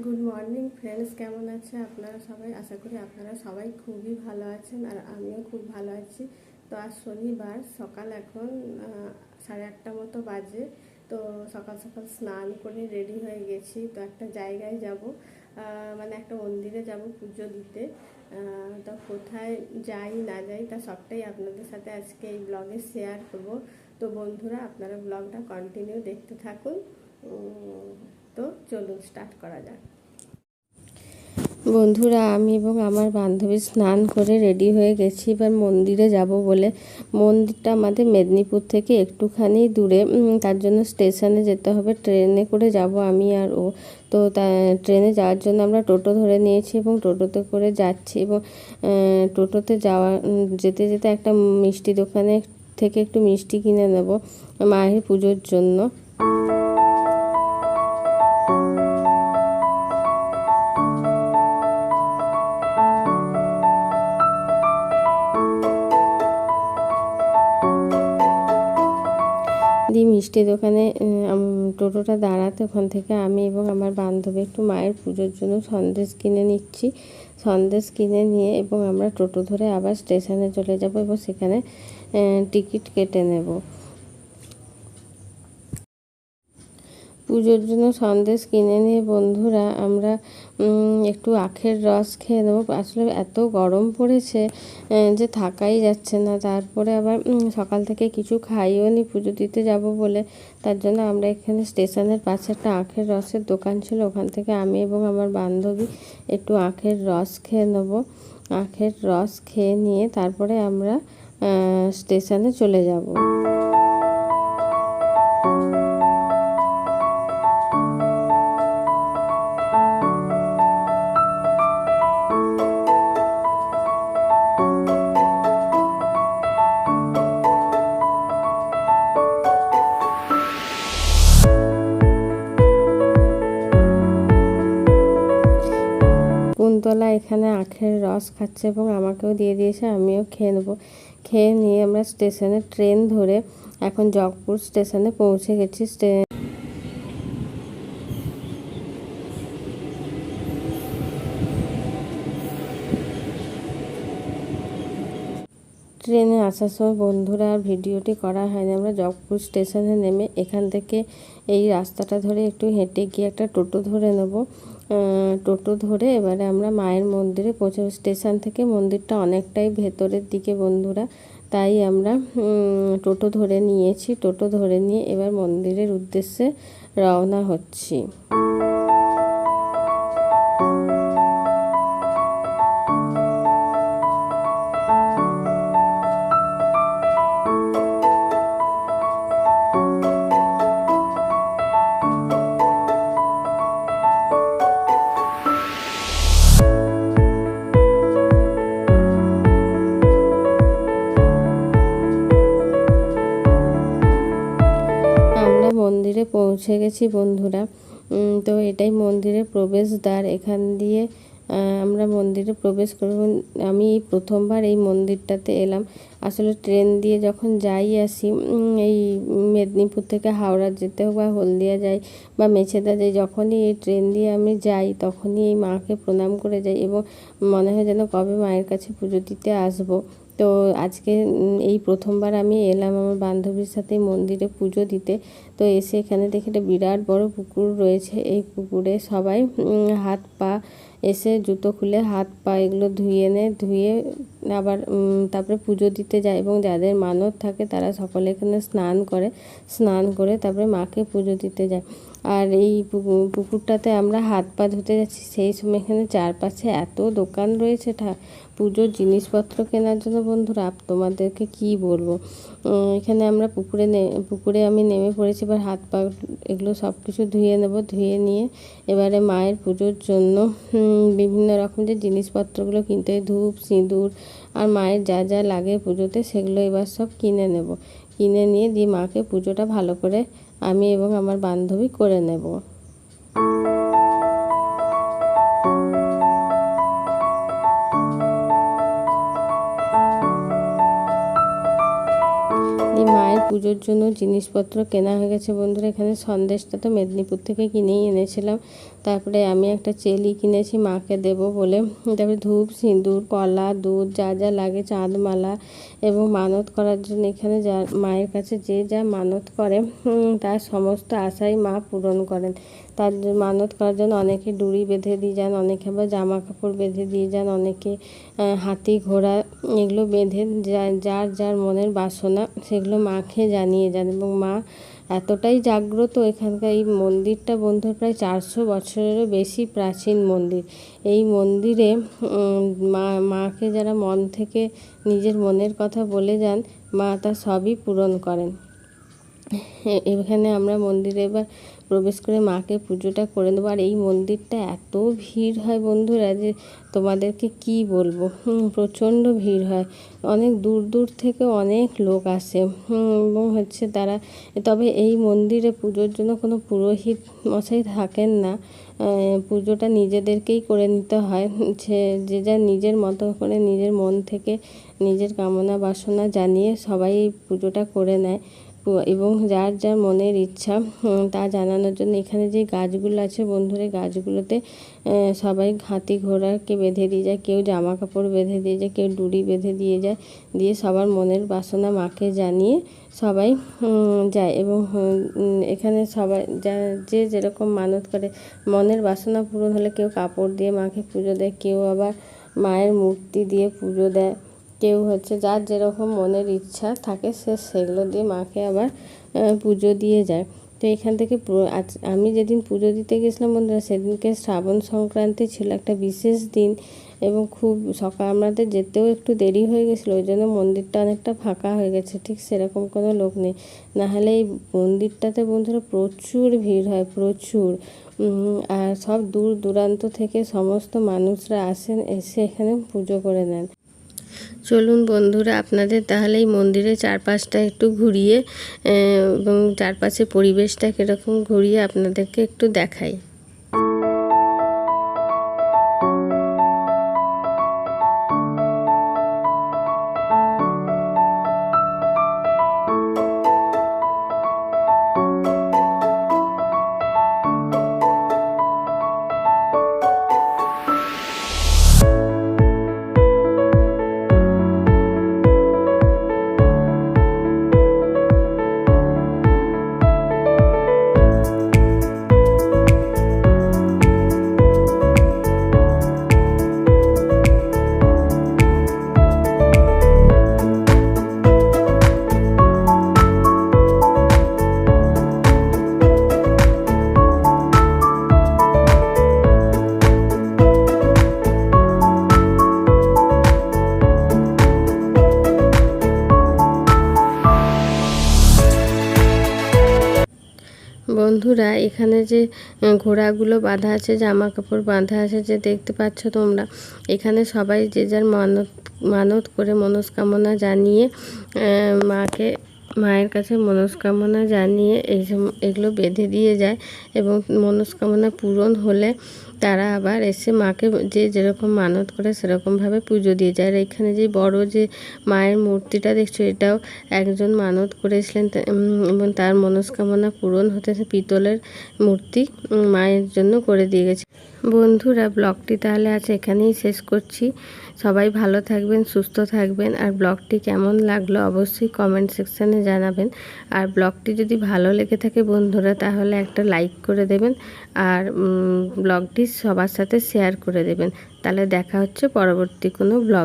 Good morning friends কেমন আছে আপনারা সবাই? আশা করি আপনারা সবাই খুবই ভালো আছেন আর আমিও খুব ভালো আছি। তো আজ শনিবার, সকাল এখন সাড়ে আটটা মতো বাজে। তো সকাল সকাল স্নান করে রেডি হয়ে গেছি। তো একটা জায়গায় যাব মানে একটা মন্দিরে যাব পুজো দিতে। তো কোথায় যাই, না যাই, তা সবটাই আপনাদের সাথে আজকে এই ব্লগে শেয়ার করব। তো বন্ধুরা, আপনারা ব্লগটা কন্টিনিউ দেখতে থাকুন। তো চলুন স্টার্ট করা যাক। বন্ধুরা, আমি এবং আমার বান্ধবী স্নান করে রেডি হয়ে গেছি। এবার মন্দিরে যাব বলে। মন্দিরটা আমাদের মেদিনীপুর থেকে একটুখানি দূরে। তার জন্য স্টেশনে যেতে হবে। ট্রেনে করে যাব আমি আর ও। তো ট্রেনে যাওয়ার জন্য আমরা টোটো ধরে নিয়েছি এবং টোটোতে করে যাচ্ছি এবং টোটোতে যাওয়া যেতে যেতে একটা মিষ্টি দোকানে থেকে একটু মিষ্টি কিনে নেব মায়ের পুজোর জন্য। দিয়ে মিষ্টি দোকানে টোটোটা দাঁড়াতে ওখান থেকে। আমি এবং আমার বান্ধবী একটু মায়ের পুজোর জন্য সন্দেশ কিনে নিচ্ছি। সন্দেশ কিনে নিয়ে এবং আমরা টোটো ধরে আবার স্টেশনে চলে যাব এবং সেখানে টিকিট কেটে নেব। পুজোর জন্য সন্দেশ কিনে নিয়ে বন্ধুরা আমরা একটু আখের রস খেয়ে নেব। আসলে এত গরম পড়েছে যে থাকাই যাচ্ছে না। তারপরে আবার সকাল থেকে কিছু খাইও নি, পুজো দিতে যাব বলে। তার জন্য আমরা এখানে স্টেশনের পাশে একটা আখের রসের দোকান ছিল। ওখান থেকে আমি এবং আমার বান্ধবী একটু আখের রস খেয়ে নেব। আখের রস খেয়ে নিয়ে তারপরে আমরা স্টেশনে চলে যাব। কুন্তলা এখানে আখের রস খাচ্ছে এবং আমাকেও দিয়ে দিয়েছে, আমিও খেয়ে নেব। খেয়ে নিয়ে আমরা স্টেশনে ট্রেন ধরে এখন জগপুর স্টেশনে পৌঁছে গেছি। ট্রেনে আসার সময় বন্ধুরা আর ভিডিওটি করা হয়নি। আমরা জগপুর স্টেশনে নেমে এখান থেকে এই রাস্তাটা ধরে একটু হেঁটে গিয়ে একটা টোটো ধরে নেব। টোটো ধরে এবারে আমরা মায়ের মন্দিরে পৌঁছে স্টেশন থেকে মন্দিরটা অনেকটাই ভেতরের দিকে বন্ধুরা। তাই আমরা টোটো ধরে নিয়েছি। টোটো ধরে নিয়ে এবার মন্দিরের উদ্দেশ্যে রওনা হচ্ছি। পৌঁছে গেছি বন্ধুরা। তো এটাই মন্দিরের প্রবেশদ্বার। এখান দিয়ে আমরা মন্দিরে প্রবেশ করব। আমি এই প্রথমবার এই মন্দিরটাতে এলাম। আসলে ট্রেন দিয়ে যখন যাই আসি এই মেদিনীপুর থেকে হাওড়া যেতে হোক বা হলদিয়া যাই বা মেছেদা যাই, যখনই এই ট্রেন দিয়ে আমি যাই, তখনই এই মাকে প্রণাম করে যাই এবং মনে হয় যেন কবে মায়ের কাছে পুজো দিতে আসব। তো আজকে এই প্রথমবার আমি এলাম আমার বান্ধবীর সাথে মন্দিরে পুজো দিতে। তো এসে এখানে দেখে একটা বিরাট বড় পুকুর রয়েছে। এই পুকুরে সবাই হাত পা এসে জুতো খুলে হাত পা এগুলো ধুয়ে নেয় ধুয়ে আবার তারপরে পুজো দিতে যায় এবং যাদের মানত থাকে তারা সকলে এখানে স্নান করে স্নান করে তারপরে মাকে পুজো দিতে যায়। আর এই পুকু- পুকুরটাতে আমরা হাত পা ধুতে যাচ্ছি, সেই সময় এখানে চারপাশে এত দোকান রয়েছে ঠা- পুজোর জিনিসপত্র কেনার জন্য বন্ধুরা, তোমাদেরকে কি বলব? এখানে আমরা পুকুরে পুকুরে আমি নেমে পড়েছি এবার হাত পা এগুলো সব কিছু ধুয়ে নেব, ধুয়ে নিয়ে এবারে মায়ের পুজোর জন্য বিভিন্ন রকম যে জিনিসপত্রগুলো কিনতে ধূপ, সিঁদুর আর মায়ের যা যা লাগে পুজোতে সেগুলো এবার সব কিনে নেব। কিনে নিয়ে দিয়ে মাকে পুজোটা ভালো করে আমি এবং আমার বান্ধবী করে নেব। পুজোর জন্য জিনিসপত্র কেনা হয়ে গেছে। বন্ধুরা, এখানে সন্দেশটা তো মেদিনীপুর থেকে কিনেই এনেছিলাম। তারপরে আমি একটা চেলি কিনেছি, মাকে দেব বলে। তারপরে ধূপ, সিঁদুর, কলা, দুধ, যা যা লাগে, চাঁদমালা এবং মানত করার জন্য এখানে যা মায়ের কাছে যে যা মানত করে তার সমস্ত আশাই মা পূরণ করেন। তার মানত করার জন্য অনেকে ডুরি বেঁধে দিয়ে যান, অনেকে আবার জামা কাপড় বেঁধে দিয়ে যান, অনেকে হাতি, ঘোড়া এগুলো বেঁধে যার যার মনের বাসনা সেগুলো মাকে জানিয়ে যান এবং মা এতটাই জাগ্রত এখানকার এই মন্দিরটা বন্ধুর প্রায় চারশো বছরেরও বেশি প্রাচীন মন্দির। এই মন্দিরে মা, মাকে যারা মন থেকে নিজের মনের কথা বলে যান, মা তা সবই পূরণ করেন। এখানে আমরা মন্দিরে এবার প্রবেশ করে মাকে পুজোটা করে দেবো। আর এই মন্দিরটা এত ভিড় হয় বন্ধুরা যে তোমাদেরকে কি বলব? প্রচণ্ড ভিড় হয়। অনেক দূর দূর থেকে অনেক লোক আসে। এবং হচ্ছে তারা, তবে এই মন্দিরে পুজোর জন্য কোনো পুরোহিত মশাই থাকেন না। পুজোটা নিজেদেরকেই করে নিতে হয়। সে যে যার নিজের মতো করে নিজের মন থেকে নিজের কামনা বাসনা জানিয়ে সবাই এই পুজোটা করে নেয়। এবং যার যার মনের ইচ্ছা তা জানানোর জন্য এখানে যে গাছগুলো আছে বন্ধুরা গাছগুলোতে সবাই হাতি ঘোড়াকে বেঁধে দিয়ে যায়, কেউ জামা কাপড় বেঁধে দিয়ে যায়, কেউ ডুরি বেঁধে দিয়ে যায়, দিয়ে সবার মনের বাসনা মাকে জানিয়ে সবাই যায় এবং এখানে সবাই যা, যে যেরকম মানত করে, মনের বাসনা পূরণ হলে কেউ কাপড় দিয়ে মাকে পুজো দেয়, কেউ আবার মায়ের মূর্তি দিয়ে পুজো দেয়। কেউ হচ্ছে যার যেরকম মনের ইচ্ছা থাকে সে সেগুলো দিয়ে মাকে আবার পুজো দিয়ে যায়। তো এখান থেকে আমি যেদিন পুজো দিতে গেছিলাম বন্ধুরা, সেদিনকে শ্রাবণ সংক্রান্তি ছিল একটা বিশেষ দিন এবং খুব সকাল, আমাদের যেতেও একটু দেরি হয়ে গেছিল, ওই জন্য মন্দিরটা অনেকটা ফাঁকা হয়ে গেছে, ঠিক সেরকম কোনো লোক নেই। নাহলে এই মন্দিরটাতে বন্ধুরা প্রচুর ভিড় হয়, প্রচুর। আর সব দূর দূরান্ত থেকে সমস্ত মানুষরা আসেন, এসে এখানে পুজো করে নেন। চলুন বন্ধুরা, আপনাদের তাহলে এই মন্দিরের চারপাশটা একটু ঘুরিয়ে এবং চারপাশে পরিবেশটা কীরকম ঘুরিয়ে আপনাদেরকে একটু দেখাই। এখানে যে ঘোড়াগুলো বাঁধা আছে জামা কাপড় বাঁধা আছে, যে দেখতে পাচ্ছ তোমরা। এখানে সবাই যে যার মানত মানত করে মনস্কামনা জানিয়ে মাকে, মায়ের কাছে মনস্কামনা জানিয়ে এই এগুলো বেঁধে দিয়ে যায় এবং মনস্কামনা পূরণ হলে তারা আবার এসে মাকে যে যেরকম মানত করে সেরকমভাবে পুজো দিয়ে যায়। আর এখানে যে বড় যে মায়ের মূর্তিটা দেখছ, এটাও একজন মানত করেছিলেন। এবং তার মনস্কামনা পূরণ হতেছে পিতলের মূর্তি মায়ের জন্য করে দিয়ে গেছে। বন্ধুরা, ব্লগটি তাহলে আজ এখানেই শেষ করছি। সবাই ভালো থাকবেন, সুস্থ থাকবেন। আর ব্লগটি কেমন লাগল অবশ্যই কমেন্ট সেকশানে জানাবেন। আর ব্লগটি যদি ভালো লেগে থাকে বন্ধুরা, তাহলে একটা লাইক করে দেবেন। আর ব্লগটি সবার সাথে শেয়ার করে দেবেন। তাহলে দেখা হচ্ছে পরবর্তী কোনো ব্লগ